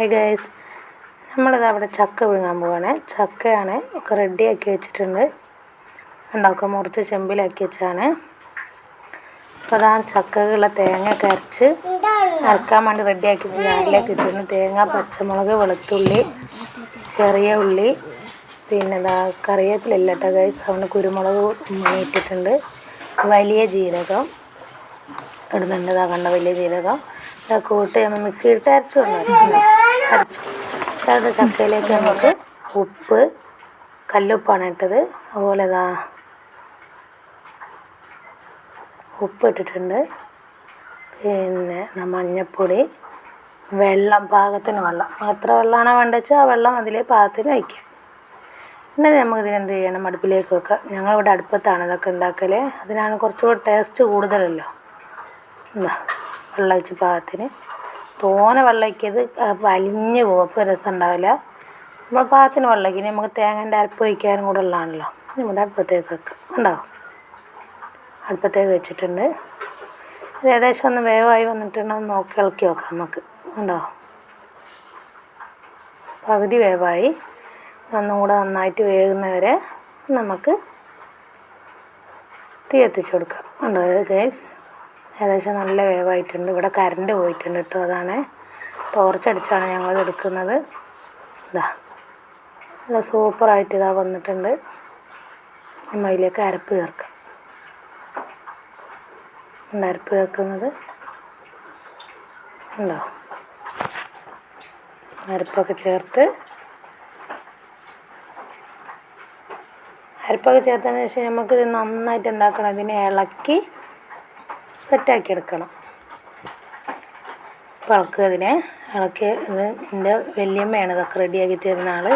Hi guys നമ്മളിത് അവിടെ ചക്ക വിഴുങ്ങാൻ പോവാണ്. ചക്കയാണ് ഒക്കെ റെഡിയാക്കി വെച്ചിട്ടുണ്ട്. ഉണ്ടാക്കുക മുറിച്ച് ചെമ്പിലാക്കി വെച്ചാണ് അപ്പോൾ അതാ തേങ്ങ ഒക്കെ അരച്ച് അരക്കാൻ വേണ്ടി റെഡിയാക്കി ജാറിലേക്ക് ഇട്ടിട്ടുണ്ട്. തേങ്ങ പച്ചമുളക് വെളുത്തുള്ളി ചെറിയ ഉള്ളി പിന്നെ ഇതാ കറിവേപ്പിലില്ല കേട്ടോ ഗൈസ് അതുകൊണ്ട് കുരുമുളക് ഇട്ടിട്ടുണ്ട് വലിയ ജീരകം. ഇടുന്നുണ്ട് ഇതാ കണ്ട വലിയ ജീരകം. ഇതൊക്കെ കൂട്ടി നമ്മൾ മിക്സിയിലിട്ട് അരച്ചു കൊണ്ടുവരും അരച്ചു അതായത് ചക്കയിലേക്ക് നമുക്ക് ഉപ്പ് കല്ലുപ്പാണ് ഇട്ടത്. അതുപോലെ ഇതാ ഉപ്പ് ഇട്ടിട്ടുണ്ട്. പിന്നെ മഞ്ഞൾപ്പൊടി വെള്ളം പാകത്തിന് വെള്ളം. എത്ര വെള്ളമാണോ വേണ്ടത് വെച്ചാൽ ആ വെള്ളം അതിൽ പാകത്തിന് വയ്ക്കാം എന്നിട്ട് നമുക്ക് ഇതിനെന്ത് ചെയ്യണം? അടുപ്പിലേക്ക് വെക്കാം. ഞങ്ങളിവിടെ അടുപ്പത്താണ് ഇതൊക്കെ ഉണ്ടാക്കൽ അതിനാണ് കുറച്ചുകൂടി ടേസ്റ്റ് കൂടുതലല്ലോ. എന്താ വെള്ളം ഒഴിച്ച് പാകത്തിന് തോനെ വെള്ളമൊഴിക്കരുത് വലിഞ്ഞ് പോകും. അപ്പോൾ രസം ഉണ്ടാവില്ല നമ്മൾ പാകത്തിന് വെള്ളം ഒഴിക്കും ഇനി നമുക്ക് തേങ്ങേന്റെ അരപ്പ് ഒഴിക്കാനും കൂടെ ഉള്ളതാണല്ലോ. നമ്മുടെ അടുപ്പത്തേക്ക് വെക്കാം. ഉണ്ടാവും അടുപ്പത്തേക്ക് വെച്ചിട്ടുണ്ട്. ഏകദേശം ഒന്ന് വേവായി വന്നിട്ടുണ്ടെന്ന് നോക്കി ഇളക്കി നോക്കാം നമുക്ക്. ഉണ്ടോ പകുതി വേവായി. ഒന്നും കൂടെ നന്നായിട്ട് വേകുന്നവരെ നമുക്ക് തീ എത്തിച്ചു കൊടുക്കാം. ഉണ്ടോ ഗേസ് ഏകദേശം നല്ല വേവായിട്ടുണ്ട്. ഇവിടെ കറണ്ട് പോയിട്ടുണ്ട് കേട്ടോ. അതാണ് ടോർച്ചടിച്ചാണ് ഞങ്ങൾ എടുക്കുന്നത്. ഇതാ നല്ല സൂപ്പറായിട്ട് ഇതാ വന്നിട്ടുണ്ട്. നമ്മൾ അതിലേക്ക് അരപ്പ് ചേർക്കാം. അരപ്പ് ചേർക്കുന്നത്. ഉണ്ടോ? അരപ്പൊക്കെ ചേർത്ത്. അരപ്പൊക്കെ ചേർത്തതിന് ശേഷം നമുക്കിത് നന്നായിട്ട് എന്താക്കണം? ഇതിനെ ഇളക്കി സെറ്റാക്കി എടുക്കണം. അപ്പോൾ ഇളക്ക് ഇതിനെ ഇളക്കി ഇത് എന്റെ വലിയമ്മയാണ് ഇതൊക്കെ റെഡിയാക്കി തരുന്ന ആൾ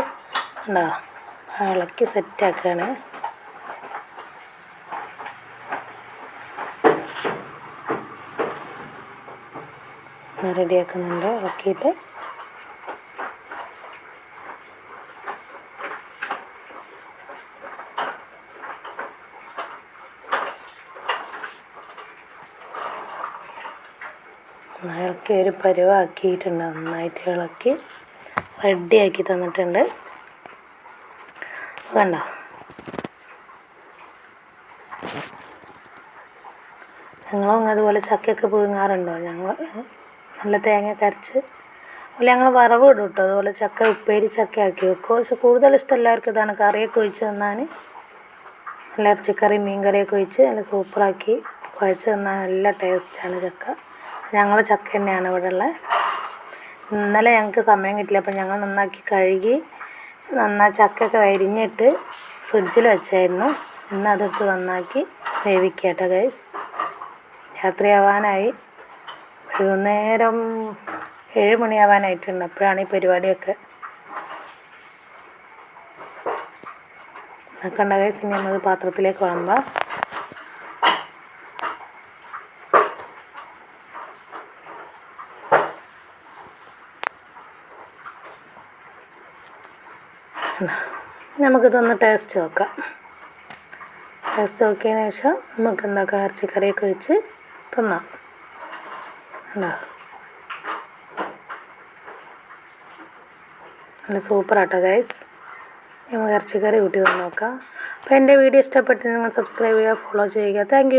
ഉണ്ടോ ഇളക്കി സെറ്റാക്കുകയാണ് റെഡിയാക്കുന്നുണ്ട്. ഇളക്കിയിട്ട് ഇളക്കി ഒരു പരുവാക്കിയിട്ടുണ്ട് നന്നായിട്ട് ഇളക്കി റെഡിയാക്കി തന്നിട്ടുണ്ട്. കണ്ടോ? ഞങ്ങളും അതുപോലെ ചക്കയൊക്കെ പുഴുങ്ങാറുണ്ടോ? ഞങ്ങൾ നല്ല തേങ്ങ കരച്ച് അതുപോലെ ഞങ്ങൾ വറവ് ഇടും കേട്ടോ. അതുപോലെ ചക്ക ഉപ്പേരി ചക്ക ആക്കി വെക്കും. പക്ഷെ കൂടുതൽ ഇഷ്ടം എല്ലാവർക്കും ഇതാണ്. കറിയൊക്കെ ഒഴിച്ച് തന്നാൽ നല്ല ഇറച്ചിക്കറി മീൻ കറിയൊക്കെ ഒഴിച്ച് നല്ല സൂപ്പറാക്കി കുഴച്ച് തന്നാൽ നല്ല ടേസ്റ്റാണ് ചക്ക. ഞങ്ങൾ ചക്ക തന്നെയാണ് ഇവിടെ ഉള്ളത് ഇന്നലെ ഞങ്ങൾക്ക് സമയം കിട്ടില്ല അപ്പോൾ ഞങ്ങൾ നന്നാക്കി കഴുകി നന്നാ ചക്കയൊക്കെ അരിഞ്ഞിട്ട് ഫ്രിഡ്ജിൽ വെച്ചായിരുന്നു. ഇന്ന് അതെടുത്ത് നന്നാക്കി വേവിക്കട്ടെ ഗൈസ് രാത്രിയാവാനായി. വൈകുന്നേരം ഏഴ് മണിയാവാനായിട്ടുണ്ട് അപ്പോഴാണ് ഈ പരിപാടിയൊക്കെ. കണ്ട ഗൈസ് ഇനി നമ്മൾ പാത്രത്തിലേക്ക് വിളമ്പാം. നമുക്കിതൊന്ന് ടേസ്റ്റ് നോക്കാം. ടേസ്റ്റ് നോക്കിയതിന് ശേഷം നമുക്ക് എന്താക്കാം ഇറച്ചിക്കറിയൊക്കെ വെച്ച് തിന്നാം. ഉണ്ടോ നല്ല സൂപ്പറാട്ടോ ഗൈസ് നമുക്ക് ഇറച്ചിക്കറി കൂട്ടി നോക്കാം. അപ്പോൾ എന്റെ വീഡിയോ ഇഷ്ടപ്പെട്ട് നിങ്ങൾ സബ്സ്ക്രൈബ് ചെയ്യുക ഫോളോ ചെയ്യുക. താങ്ക്